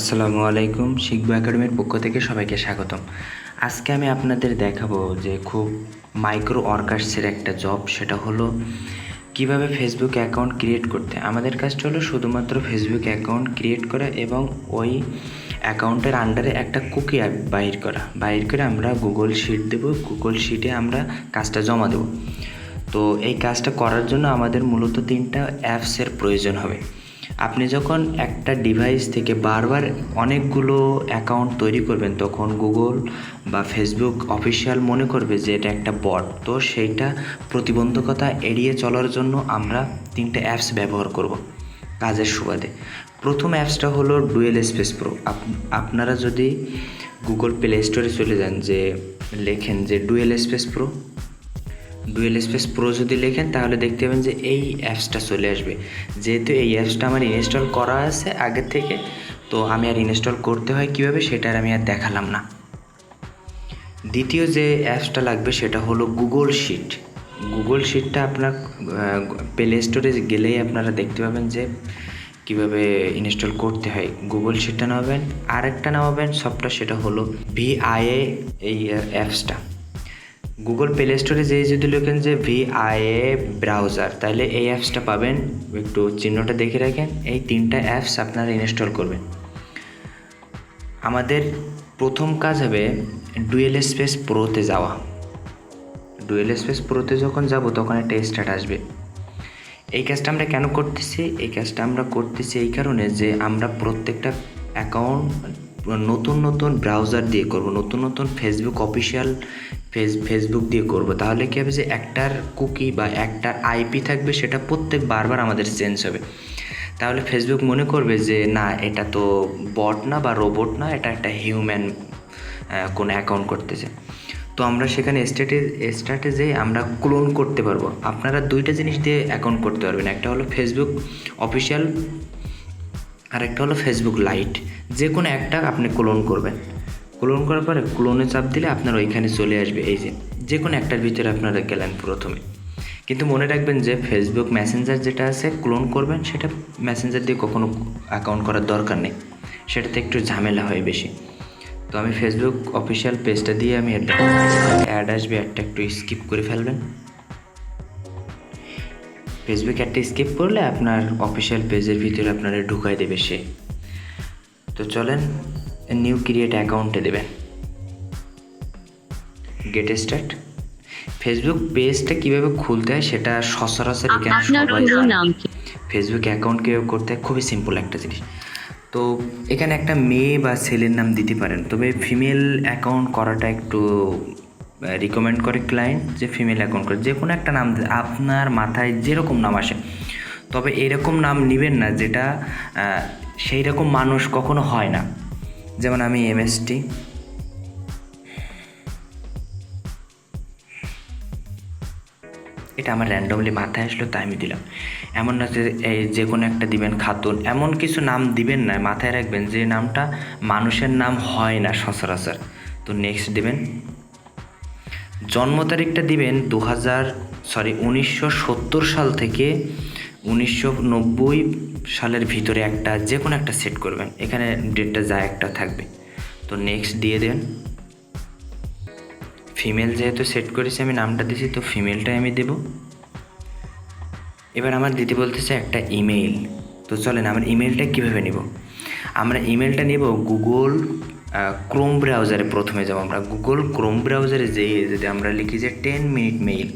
আসসালামু আলাইকুম, শিখব একাডেমির পক্ষ থেকে সবাইকে স্বাগতম। আজকে আমি আপনাদের দেখাবো যে খুব মাইক্রো ওয়ার্কার্সের একটা জব সেটা হলো কীভাবে ফেসবুক অ্যাকাউন্ট ক্রিয়েট করতে। আমাদের কাজটা হলো শুধুমাত্র ফেসবুক অ্যাকাউন্ট ক্রিয়েট করা এবং ওই অ্যাকাউন্টের আন্ডারে একটা কুকি অ্যাপ বাইর করা। বাইর করে আমরা গুগল শিট দেবো গুগল শিটে আমরা কাজটা জমা দেবো। তো এই কাজটা করার জন্য আমাদের মূলত তিনটা অ্যাপসের প্রয়োজন হবে। আপনি যখন একটা ডিভাইস থেকে বারবার অনেকগুলো অ্যাকাউন্ট তৈরি করবেন, তখন গুগল বা ফেসবুক অফিসিয়াল মনে করবে যে এটা একটা বট তো সেইটা প্রতিবন্ধকতা এড়িয়ে চলার জন্য আমরা তিনটে অ্যাপস ব্যবহার করব কাজের সুবাদে। প্রথম অ্যাপসটা হলো ডুয়েল স্পেস প্রো আপনারা যদি গুগল প্লে স্টোরে চলে যান যে লেখেন যে dual space pro dual space pro যদি লেখেন, তাহলে দেখতে পাবেন যে এই অ্যাপসটা চলে আসবে। যেহেতু এই অ্যাপসটা আমার ইনস্টল করা আছে আগের থেকে, তো আমি আর ইনস্টল করতে হয় কীভাবে সেটা আমি আর দেখালাম না। দ্বিতীয় যে অ্যাপসটা লাগবে, সেটা হলো গুগল শিট গুগল শিটটা আপনার প্লে স্টোরে গেলেই আপনারা দেখতে পাবেন যে কীভাবে ইনস্টল করতে হয়। গুগল শিটটা নামাবেন। আরেকটা নামাবেন সফটওয়্যার সেটা হলো ভিআইএ এই অ্যাপসটা গুগল প্লে স্টোরে যেয়ে যদি লেখেন যে ভিআইএ ব্রাউজার তাহলে এই অ্যাপসটা পাবেন। একটু চিহ্নটা দেখে রাখেন। এই তিনটা অ্যাপস আপনারা ইনস্টল করবেন। আমাদের প্রথম কাজ হবে ডুয়েল স্পেস প্রোতে যাওয়া। ডুয়েল স্পেস প্রোতে যখন যাব, তখন একটা স্টার্ট আসবে। এই কাজটা আমরা কেন করতেছি? এই কাজটা আমরা করতেছি এই কারণে যে আমরা প্রত্যেকটা অ্যাকাউন্ট নতুন নতুন ব্রাউজার দিয়ে করব। নতুন নতুন ফেসবুক অফিসিয়াল ফেস ফেসবুক দিয়ে করব। তাহলে কী হবে যে একটার কুকি বা একটার আইপি থাকবে, সেটা প্রত্যেক বারবার আমাদের চেঞ্জ হবে। তাহলে ফেসবুক মনে করবে যে, না, এটা তো বট না বা রোবট না, এটা একটা হিউম্যান কোনো অ্যাকাউন্ট করতেছে। তো আমরা সেখানে স্টেটে স্ট্র্যাটেজে আমরা ক্লোন করতে পারব। আপনারা দুইটা জিনিস দিয়ে অ্যাকাউন্ট করতে পারবেন। একটা হলো ফেসবুক অফিসিয়াল আর একটা হলো ফেসবুক লাইট যে কোনো একটা আপনি ক্লোন করবেন। ক্লোন করার পরে ক্লোনে চাপ দিলে আপনার ওইখানে চলে আসবে। এই যে যে কোনো একটার ভিতরে আপনারা গেলেন প্রথমে। কিন্তু মনে রাখবেন যে ফেসবুক মেসেঞ্জার যেটা আছে, ক্লোন করবেন, সেটা মেসেঞ্জার দিয়ে কখনো অ্যাকাউন্ট করার দরকার নেই। সেটাতে একটু ঝামেলা হয় বেশি। তো আমি ফেসবুক অফিসিয়াল পেজটা দিয়ে আমি অ্যাড আসবে অ্যাডটা একটু স্কিপ করে ফেলবেন। ফেসবুক অ্যাডটা স্কিপ করলে আপনার অফিসিয়াল পেজের ভিতরে আপনারা ঢুকাই দেবে সে। তো চলেন নিউ ক্রিয়েট অ্যাকাউন্টে দেবেন। গেট স্টার্ট ফেসবুক পেজটা কীভাবে খুলতে হয় সেটা সচরাচর এখানে সবাই? ফেসবুক অ্যাকাউন্ট কীভাবে করতে হয়? খুবই সিম্পল একটা জিনিস। তো এখানে একটা মেয়ে বা ছেলের নাম দিতে পারেন। তবে ফিমেল অ্যাকাউন্ট করাটা একটু রিকমেন্ড করে ক্লায়েন্ট যে ফিমেল অ্যাকাউন্ট করে। যে কোনো একটা নাম আপনার মাথায় যেরকম নাম আসে। তবে এরকম নাম নেবেন না যেটা সেই রকম মানুষ কখনো হয় না। যেমন আমি এমএসটি এটা আমার র্যান্ডমলি মাথায় আসলো, তাই আমি দিলাম। এমন না যে এই যে কোনো একটা দিবেন খাতুন, এমন কিছু নাম দিবেন না, মাথায় রাখবেন যে নামটা মানুষের নাম হয় না সচরাচর। তো নেক্সট দিবেন। জন্ম তারিখটা দিবেন দু হাজার সরি উনিশশো সত্তর সাল থেকে উনিশশো নব্বই সালের ভিতরে একটা যে কোনো একটা সেট করবেন। এখানে ডেটটা যা একটা থাকবে। তো নেক্সট দিয়ে দেন। ফিমেল যেহেতু সেট করেছি, আমি নামটা দিয়েছি তো ফিমেলটাই আমি দেব। এবার আমার দিদি বলতেছে একটা ইমেইল তো চলেন, আমার ইমেলটা কীভাবে নিব? আমরা ইমেলটা নেব গুগল ক্রোম ব্রাউজারে প্রথমে যাব আমরা। গুগল ক্রোম ব্রাউজারে যেয়ে যদি আমরা লিখি যে ten minute mail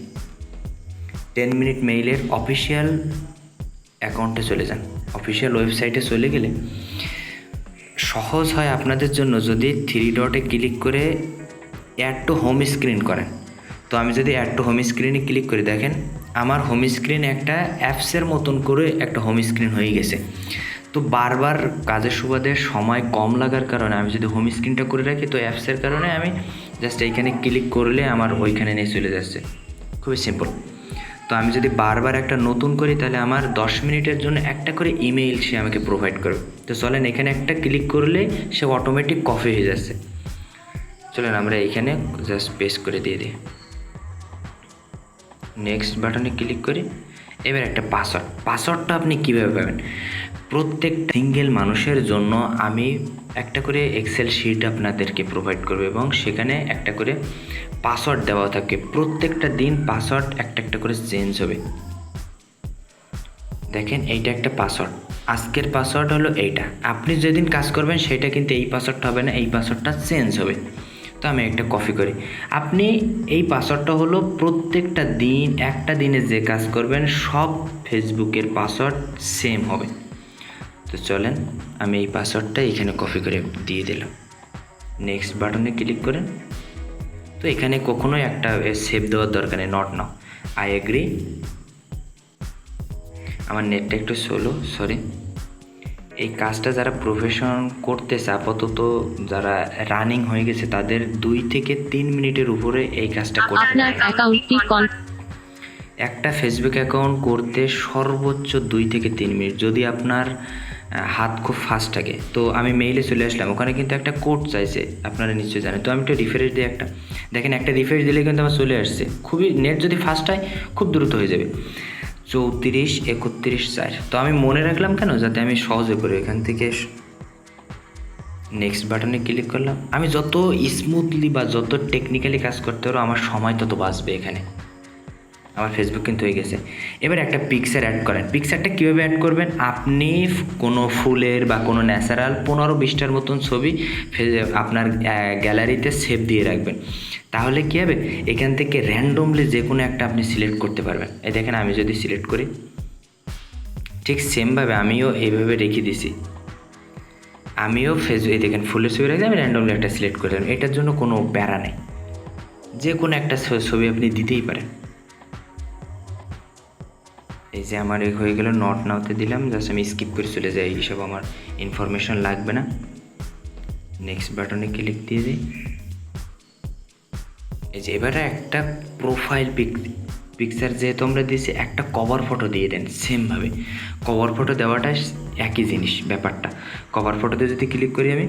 ten minute মেইলের official অ্যাকাউন্টে চলে যান। অফিসিয়াল ওয়েবসাইটে চলে গেলে সহজ হয় আপনাদের জন্য যদি থ্রি ডটে ক্লিক করে অ্যাড টু হোম স্ক্রিন করেন। তো আমি যদি অ্যাড টু হোম স্ক্রিনে ক্লিক করি, দেখেন আমার হোম স্ক্রিন একটা অ্যাপসের মতন করে একটা হোম স্ক্রিন হয়ে গেছে। তো বারবার কাজের সুবাদে সময় কম লাগার কারণে আমি যদি হোম স্ক্রিনটা করে রাখি, তো অ্যাপসের কারণে আমি জাস্ট এইখানে ক্লিক করলে আমার ওইখানে নিয়ে চলে যাচ্ছে। খুবই সিম্পল তো আমি যদি বারবার একটা নতুন করি, তাহলে আমার দশ মিনিটের জন্য একটা করে ইমেইল সে আমাকে প্রোভাইড করবে। তো চলেন, এখানে একটা ক্লিক করলে সে অটোমেটিক কফি হয়ে যাচ্ছে। চলেন, আমরা এইখানে জাস্ট পেস্ট করে দিয়ে দিই। নেক্সট বাটনে ক্লিক করি। এবার একটা পাসওয়ার্ড পাসওয়ার্ডটা আপনি কীভাবে পাবেন? প্রত্যেকটা সিঙ্গেল মানুষের জন্য আমি একটা করে এক্সেল শিট আপনাদেরকে প্রোভাইড করব এবং সেখানে একটা করে পাসওয়ার্ড দেওয়া থাকে। প্রত্যেকটা দিন পাসওয়ার্ড একটা একটা করে চেঞ্জ হবে। দেখেন এইটা একটা পাসওয়ার্ড আজকের পাসওয়ার্ড হলো এইটা। আপনি যেদিন কাজ করবেন সেটা কিন্তু এই পাসওয়ার্ডটা হবে না, এই পাসওয়ার্ডটা চেঞ্জ হবে। তো আমি একটা কপি করি। আপনি এই পাসওয়ার্ডটা হলো প্রত্যেকটা দিন, একটা দিনে যে কাজ করবেন, সব ফেসবুকের পাসওয়ার্ড সেম হবে। তো চলেন, আমি এই পাসওয়ার্ডটা এখানে কপি করে দিয়ে দিলাম। নেক্সট বাটনে ক্লিক করেন। তো এখানে কখনোই একটা সেভ দেওয়ার দরকার নেই নট নাও আই এগ্রি আমার নেটটা একটু স্লো সরি এই কাজটা যারা প্রফেশন করতেছে আপাতত যারা রানিং হয়ে গেছে তাদের দুই থেকে তিন মিনিটের উপরে এই কাজটা করতে একটা ফেসবুক অ্যাকাউন্ট করতে সর্বোচ্চ দুই থেকে তিন মিনিট। যদি আপনার হাত খুব ফাস্ট থাকে। তো আমি মেইলে চলে আসলাম। ওখানে কিন্তু একটা কোড চাইছে, আপনারা নিশ্চয়ই জানেন। তো আমি একটা রিফ্রেশ দিই একটা। দেখেন, একটা রিফ্রেশ দিলে কিন্তু আমার চলে আসছে। খুবই নেট যদি ফাস্ট হয়, খুব দ্রুত হয়ে যাবে। চৌত্রিশ, একত্রিশ, চার। তো আমি মনে রাখলাম কেন? যাতে আমি সহজে করি এখান থেকে নেক্সট বাটনে ক্লিক করলাম। আমি যত স্মুথলি বা যত টেকনিক্যালি কাজ করতে পারব, আমার সময় তত বাঁচবে এখানে। আমার ফেসবুক কিন্তু হয়ে গেছে। এবার একটা পিকচার অ্যাড করেন। পিকচারটা কীভাবে অ্যাড করবেন? আপনি কোনো ফুলের বা কোনো ন্যাচারাল পনেরো বিশটার মতন ছবি আপনার গ্যালারিতে সেভ দিয়ে রাখবেন। তাহলে কী হবে? এখান থেকে র্যান্ডমলি যে কোনো একটা আপনি সিলেক্ট করতে পারবেন। এই দেখেন আমি যদি সিলেক্ট করি, ঠিক সেমভাবে আমিও এইভাবে রেখে দিছি। আমিও ফেসবুক দেখেন ফুলের ছবি রাখছি আমি র্যান্ডমলি একটা সিলেক্ট করে দিলাম। এটার জন্য কোনো প্যারা নেই। যে কোনো একটা ছবি আপনি দিতেই পারেন। এই যে আমার এই হয়ে গেল নট নাওতে দিলাম জাস্ট আমি স্কিপ করে চলে যাই, এইসব আমার ইনফরমেশন লাগবে না। নেক্সট বাটনে ক্লিক দিয়ে দিই। এই যে এবারে একটা প্রোফাইল পিক পিকচার যেহেতু আমরা দিয়েছি, একটা কভার ফটো দিয়ে দেন সেমভাবে কভার ফটো দেওয়াটা একই জিনিস, ব্যাপারটা। কভার ফটোতে যদি ক্লিক করি আমি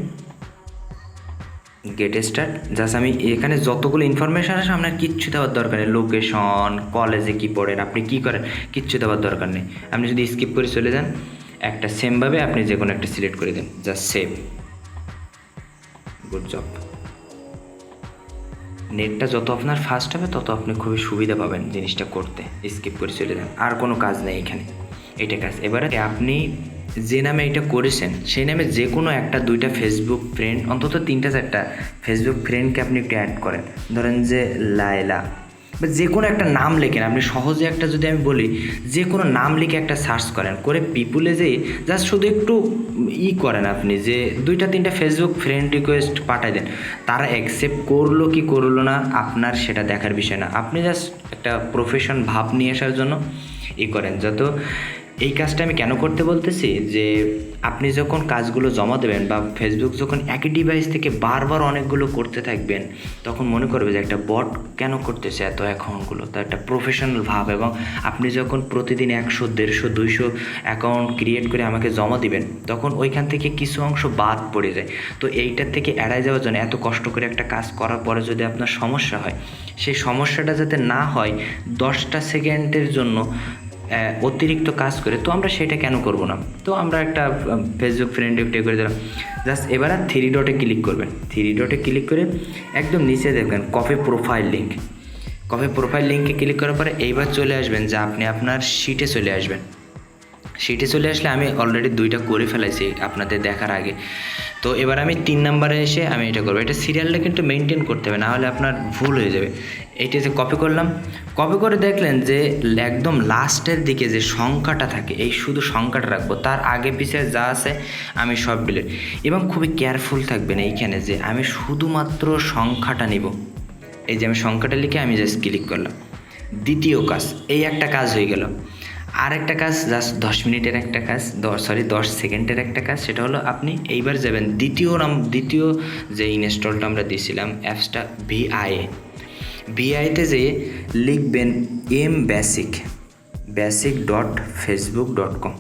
গেট স্টার্ট জাস্ট আমি এখানে যতগুলো ইনফরমেশান আছে আপনার কিচ্ছু দেওয়ার দরকার নেই। লোকেশন কলেজে কী পড়েন, আপনি কী করেন, কিচ্ছু দেওয়ার দরকার নেই। আপনি যদি স্কিপ করে চলে যান, একটা সেমভাবে আপনি যে কোনো একটা সিলেক্ট করে দেন। জাস্ট সেভ গুড জব নেটটা যত আপনার ফাস্ট হবে, তত আপনি খুবই সুবিধা পাবেন জিনিসটা করতে। স্কিপ করে চলে যান। আর কোনো কাজ নেই এখানে। এটা কাজ। এবারে আপনি যে নামে এটা করেছেন, সেই নামে যে কোনো একটা, দুইটা ফেসবুক ফ্রেন্ড অন্তত তিনটা, চারটা ফেসবুক ফ্রেন্ডকে আপনি একটু অ্যাড করেন। ধরেন যে লায়লা, বা যে কোনো একটা নাম লেখেন। আপনি সহজে একটা যদি আমি বলি যে কোনো নাম লিখে একটা সার্চ করেন, করে পিপুলে যে জাস্ট শুধু একটু ই করেন আপনি যে দুইটা, তিনটা ফেসবুক ফ্রেন্ড রিকোয়েস্ট পাঠাই দেন। তারা অ্যাকসেপ্ট করল কি করল না, আপনার সেটা দেখার বিষয় না। আপনি জাস্ট একটা প্রফেশন ভাব নিয়ে আসার জন্য ই করেন। যত এই কাজটা আমি কেন করতে বলতেছি? যে আপনি যখন কাজগুলো জমা দেবেন বা ফেসবুক যখন একই ডিভাইস থেকে বারবার অনেকগুলো করতে থাকবেন, তখন মনে করবে যে একটা বট কেন করতেছে এত অ্যাকাউন্টগুলো তো একটা প্রফেশনাল ভাব এবং আপনি যখন প্রতিদিন একশো, দেড়শো, দুইশো অ্যাকাউন্ট ক্রিয়েট করে আমাকে জমা দিবেন, তখন ওইখান থেকে কিছু অংশ বাদ পড়ে যায়। তো এইটার থেকে এড়াই যাওয়ার জন্য এত কষ্ট করে একটা কাজ করার পরে যদি আপনার সমস্যা হয়, সেই সমস্যাটা যাতে না হয়, দশটা সেকেন্ডের জন্য অতিরিক্ত কাজ করে, তো আমরা সেটা কেন করব না? তো আমরা একটা ফেসবুক ফ্রেন্ড একটু করে দিলাম, জাস্ট এবার থ্রি ডটে ক্লিক করবেন। থ্রি ডটে ক্লিক করে একদম নিচে দেখবেন coffee profile link coffee profile লিঙ্কে ক্লিক করার পরে এইবার চলে আসবেন যে আপনি আপনার শিটে চলে আসবেন। শিটে চলে আসলে আমি অলরেডি দুইটা করে ফেলেছি আপনাদের দেখার আগে। তো এবার আমি তিন নাম্বারে এসে আমি এটা করব। এটা সিরিয়ালটা কিন্তু মেনটেন করতে হবে, নাহলে আপনার ভুল হয়ে যাবে। এইটা যে কপি করলাম কপি করে দেখলেন যে একদম লাস্টের দিকে যে সংখ্যাটা থাকে, এই শুধু সংখ্যাটা রাখব। তার আগে পিছিয়ে যা আছে, আমি সব ডিলিট এবং খুবই কেয়ারফুল থাকবেন এইখানে যে আমি শুধুমাত্র সংখ্যাটা নিব। এই যে আমি সংখ্যাটা লিখে আমি জাস্ট ক্লিক করলাম। দ্বিতীয় কাজ, এই একটা কাজ হয়ে গেল। আর একটা কাজ জাস্ট দশ মিনিটের একটা কাজ দশ সরি দশ সেকেন্ডের একটা কাজ, সেটা হলো আপনি এইবার যাবেন দ্বিতীয় নাম, দ্বিতীয় যে ইনস্টলটা আমরা দিয়েছিলাম, অ্যাপসটা ভিআইএ ভিআইতে যে লিখবেন M basic basic dot Facebook dot com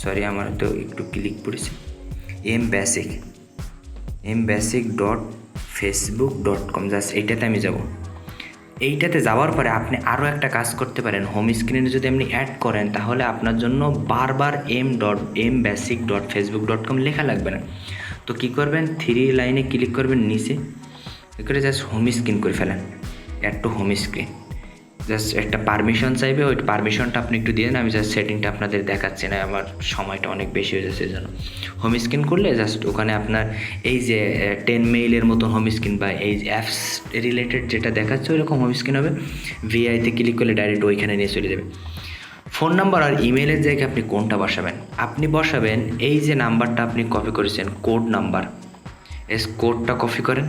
sorry আমার তো একটু ক্লিক পড়েছে। M basic M basic dot Facebook dot com just এইটাতে আমি যাব। এইটাতে যাওয়ার পরে আপনি আরও একটা কাজ করতে পারেন। হোম স্ক্রিনে যদি আপনি অ্যাড করেন, তাহলে আপনার জন্য বারবার M dot M basic dot Facebook dot com লেখা লাগবে না। তো কী করবেন? থ্রি লাইনে ক্লিক করবেন নিচে। করে জাস্ট হোম স্ক্রিন করে ফেলেন। Add to home screen just একটা পারমিশন চাইবে, ওই পারমিশনটা আপনি একটু দিয়ে আমি জাস্ট সেটিংটা আপনাদের দেখাচ্ছি না, আমার সময়টা অনেক বেশি হয়ে যাচ্ছে জন্য হোম স্ক্রিন করলে জাস্ট ওখানে আপনার এই যে টেন মেইলের মতো হোম স্ক্রিন বা এই অ্যাপস রিলেটেড যেটা দেখাচ্ছে, ওইরকম হোম স্ক্রিন হবে। ভিআইতে ক্লিক করলে ডাইরেক্ট ওইখানে নিয়ে চলে যাবে। ফোন নাম্বার আর ইমেলের জায়গায় আপনি কোনটা বসাবেন? আপনি বসাবেন, এই যে নাম্বারটা আপনি কপি করেছেন কোড নাম্বার এস কোডটা কপি করেন।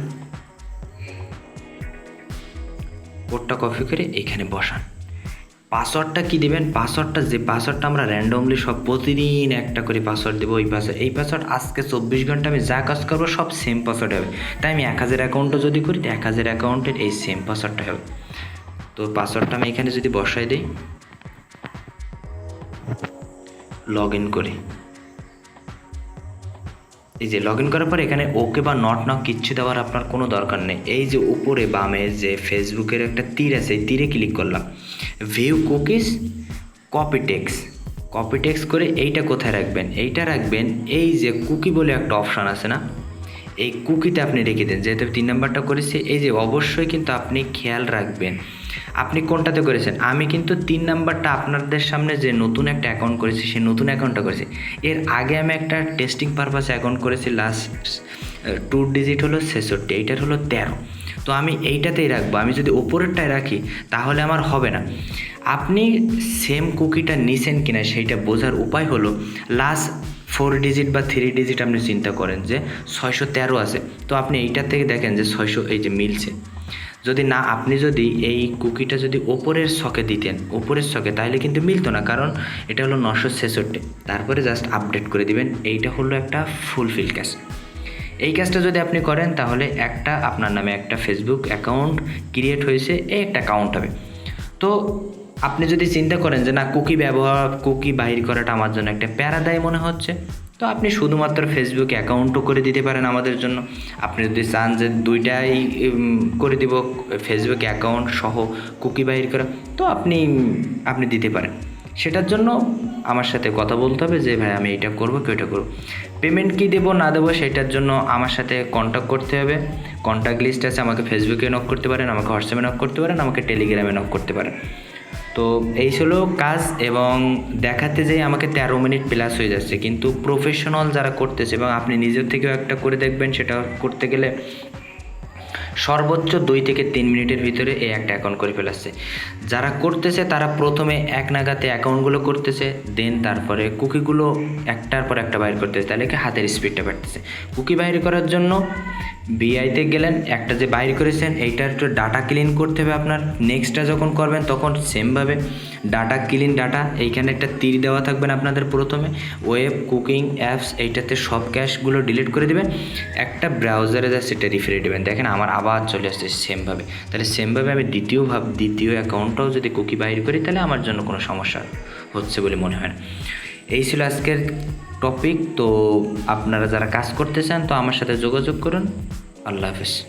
কোডটা কপি করে এখানে বসান। পাসওয়ার্ডটা কি দিবেন? পাসওয়ার্ডটা যে পাসওয়ার্ডটা আমরা র্যান্ডমলি সব প্রতিদিন একটা করে পাসওয়ার্ড দেবো, ওই পাসওয়ার্ড এই পাসওয়ার্ড আজকে চব্বিশ ঘণ্টা আমি যা কাজ করব সব সেম পাসওয়ার্ড হবে। তাই আমি এক হাজার অ্যাকাউন্টও যদি করি, তো এক হাজার অ্যাকাউন্টের এই সেম পাসওয়ার্ডটা হবে। তো পাসওয়ার্ডটা আমি এখানে যদি বসাই দিই লগ ইন করি। এই যে লগ ইন করার পর এখানে ওকে বা নট না কিচ্ছু দেওয়ার আপনার কোনো দরকার নেই। এই যে উপরে বামে যে ফেসবুকের একটা তীর আছে, এই তীরে ক্লিক করলাম। View cookies copy text copy text করে এইটা কোথায় রাখবেন? এইটা রাখবেন এই যে কুকি বলে একটা অপশান আছে না? এই কুকিতে আপনি রেখে দেন, যেহেতু তিন নাম্বারটা করেছি, এই যে অবশ্যই কিন্তু আপনি খেয়াল রাখবেন। আপনি কোনটাতে করেছেন? আমি কিন্তু তিন নাম্বারটা আপনাদের সামনে যে নতুন একটা অ্যাকাউন্ট করেছি, সেই নতুন অ্যাকাউন্টটা করেছি। এর আগে আমি একটা টেস্টিং পারপাসে অ্যাকাউন্ট করেছি লাস্ট টু ডিজিট হলো ছেষট্টি, এইটার হলো তেরো। তো আমি এইটাতেই রাখব। আমি যদি ওপরেরটায় রাখি, তাহলে আমার হবে না। আপনি সেম কুকিটা নিছেন কিনা, সেইটা বোঝার উপায় হলো লাস্ট ফোর ডিজিট বা থ্রি ডিজিট আপনি চিন্তা করেন যে, ছয়শো তেরো আছে। তো আপনি এইটার থেকে দেখেন যে, ছয়শো এই যে মিলছে। যদি না, আপনি যদি এই কুকিটা যদি ওপরের শখে দিতেন, ওপরের শখে তাহলে কিন্তু মিলতো না, কারণ এটা হলো নশো ছেষট্টি। তারপরে জাস্ট আপডেট করে দিবেন, এইটা হলো একটা ফুলফিল ক্যাশ এই কাজটা যদি আপনি করেন, তাহলে একটা আপনার নামে একটা ফেসবুক অ্যাকাউন্ট ক্রিয়েট হয়েছে, এই একটা অ্যাকাউন্ট হবে। তো আপনি যদি চিন্তা করেন যে না, কুকি ব্যবহার, কুকি বাহির করাটা আমার জন্য একটা প্যারাদায় মনে হচ্ছে, তো আপনি শুধুমাত্র ফেসবুক অ্যাকাউন্টও করে দিতে পারেন আমাদের জন্য। আপনি যদি চান যে দুইটাই করে দিব ফেসবুক অ্যাকাউন্ট সহ কুকি বাহির করা, তো আপনি আপনি দিতে পারেন। সেটার জন্য আমার সাথে কথা বলতে হবে যে, ভাই, আমি এটা করব কি ওইটা করব? পেমেন্ট কী দেবো, না দেবো, সেটার জন্য আমার সাথে কন্ট্যাক্ট করতে হবে। কন্ট্যাক্ট লিস্ট আছে, আমাকে ফেসবুকে নক করতে পারেন, আমাকে হোয়াটসঅ্যাপে নক করতে পারেন, আমাকে টেলিগ্রামে নক করতে পারেন। তো এই ছিল কাজ এবং দেখাতে যেয়ে আমাকে তেরো মিনিট প্লাস হয়ে যাচ্ছে। কিন্তু প্রফেশনাল যারা করতেছে এবং আপনি নিজের থেকেও একটা করে দেখবেন, সেটা করতে গেলে সর্বোচ্চ দুই থেকে তিন মিনিটের ভিতরে এই একটা অ্যাকাউন্ট করে ফেলাচ্ছে যারা করতেছে, তারা প্রথমে এক নাগাতে অ্যাকাউন্টগুলো করতেছে দেন তারপরে কুকিগুলো একটার পর একটা বাইর করতেছে। তাহলে কি হাতের স্পিডটা বাড়তেছে। কুকি বাইর করার জন্য বিআইতে গেলেন, একটা যে বাইর করেছেন, এইটার একটু ডাটা ক্লিন করতে হবে আপনার। নেক্সটটা যখন করবেন, তখন সেমভাবে ডাটা ক্লিন ডাটা এইখানে একটা তীর দেওয়া থাকবেন আপনাদের প্রথমে। ওয়েব কুকিং অ্যাপস এইটাতে সব ক্যাশগুলো ডিলিট করে দেবেন। একটা ব্রাউজারে যা সেটা রিফ্রে দেবেন। দেখেন, আমার আবার চলে আসছে সেমভাবে তাহলে সেমভাবে আমি দ্বিতীয় ভাব, দ্বিতীয় অ্যাকাউন্টটাও যদি কুকি বাইর করি, তাহলে আমার জন্য কোনো সমস্যা হচ্ছে বলে মনে হয় না। এই ছিল আজকের টপিক তো আপনারা যারা কাজ করতে চান, তো আমার সাথে যোগাযোগ করুন। আল্লাহ হাফেজ।